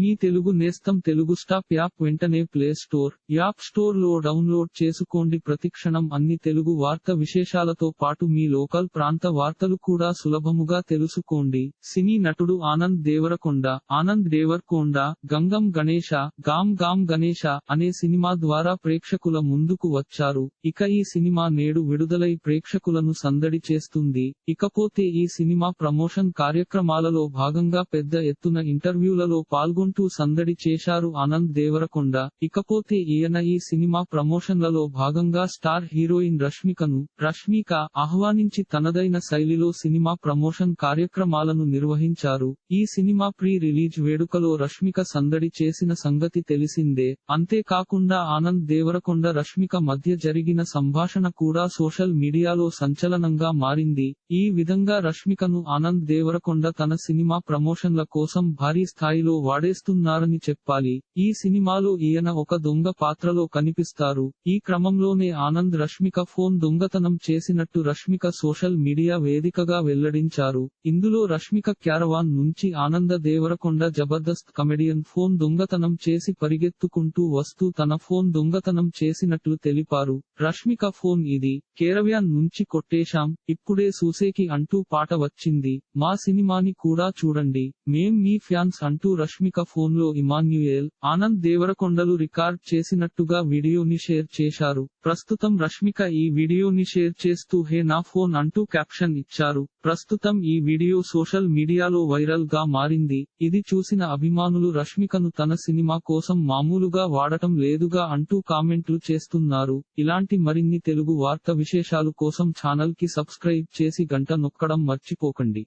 మీ తెలుగు నేస్తం Telugu stop app వెంటనే play store app స్టోర్లో డౌన్లోడ్ చేసుకోండి. ప్రతిక్షణం అన్ని తెలుగు వార్త విశేషాలతో పాటు మీ లోకల్ ప్రాంత వార్తలు కూడా సులభముగా తెలుసుకోండి. సినీ నటుడు ఆనంద్ దేవరకొండ ఆనంద్ దేవరకొండ గంగం గణేశ గామ్ గామ్ గణేష అనే సినిమా ద్వారా ప్రేక్షకుల ముందుకు వచ్చారు. ఇక ఈ సినిమా నేడు విడుదలై ప్రేక్షకులను సందడి చేస్తుంది. ఇకపోతే ఈ సినిమా ప్రమోషన్ కార్యక్రమాలలో భాగంగా పెద్ద ఎత్తున ఇంటర్వ్యూలలో అనుకుంటూ సందడి చేశారు ఆనంద్ దేవరకొండ. ఇకపోతే ఈయన ఈ సినిమా ప్రమోషన్లలో భాగంగా స్టార్ హీరోయిన్ రష్మికను రష్మిక ఆహ్వానించి తనదైన శైలిలో సినిమా ప్రమోషన్ కార్యక్రమాలను నిర్వహించారు. ఈ సినిమా ప్రీ రిలీజ్ వేడుకలో రష్మిక సందడి చేసిన సంగతి తెలిసిందే. అంతేకాకుండా ఆనంద్ దేవరకొండ రష్మిక మధ్య జరిగిన సంభాషణ కూడా సోషల్ మీడియాలో సంచలనంగా మారింది. ఈ విధంగా రష్మికను ఆనంద్ దేవరకొండ తన సినిమా ప్రమోషన్ల కోసం భారీ స్థాయిలో వాడే నటిస్తున్నారని చెప్పాలి. ఈ సినిమాలో ఈయన ఒక దొంగ పాత్రలో కనిపిస్తారు. ఈ క్రమంలోనే ఆనంద్ రష్మిక ఫోన్ దొంగతనం చేసినట్టు రష్మిక సోషల్ మీడియా వేదికగా వెల్లడించారు. ఇందులో రష్మిక క్యారవాన్ నుంచి ఆనంద దేవరకొండ జబర్దస్త్ కమెడియన్ ఫోన్ దొంగతనం చేసి పరిగెత్తుకుంటూ వస్తూ తన ఫోన్ దొంగతనం చేసినట్లు తెలిపారు. రష్మిక ఫోన్ ఇది కేరవ్యాన్ నుంచి కొట్టేశాం ఇప్పుడే సూసేకి అంటూ పాట వచ్చింది. మా సినిమాని కూడా చూడండి. మేం మీ ఫ్యాన్స్ అంటూ రష్మిక ఫోన్లో ఇమాన్యుయేల్ ఆనంద్ దేవరకొండలు రికార్డ్ చేసినట్టుగా వీడియోని షేర్ చేశారు. ప్రస్తుతం రష్మిక ఈ వీడియోని షేర్ చేస్తూ హే నా ఫోన్ అంటూ క్యాప్షన్ ఇచ్చారు. ప్రస్తుతం ఈ వీడియో సోషల్ మీడియాలో వైరల్గా మారింది. ఇది చూసిన అభిమానులు రష్మికను తన సినిమా కోసం మామూలుగా వాడటం లేదుగా అంటూ కామెంట్లు చేస్తున్నారు. ఇలాంటి మరిన్ని తెలుగు వార్త విశేషాలు కోసం ఛానల్కి సబ్స్క్రైబ్ చేసి గంట నొక్కడం మర్చిపోకండి.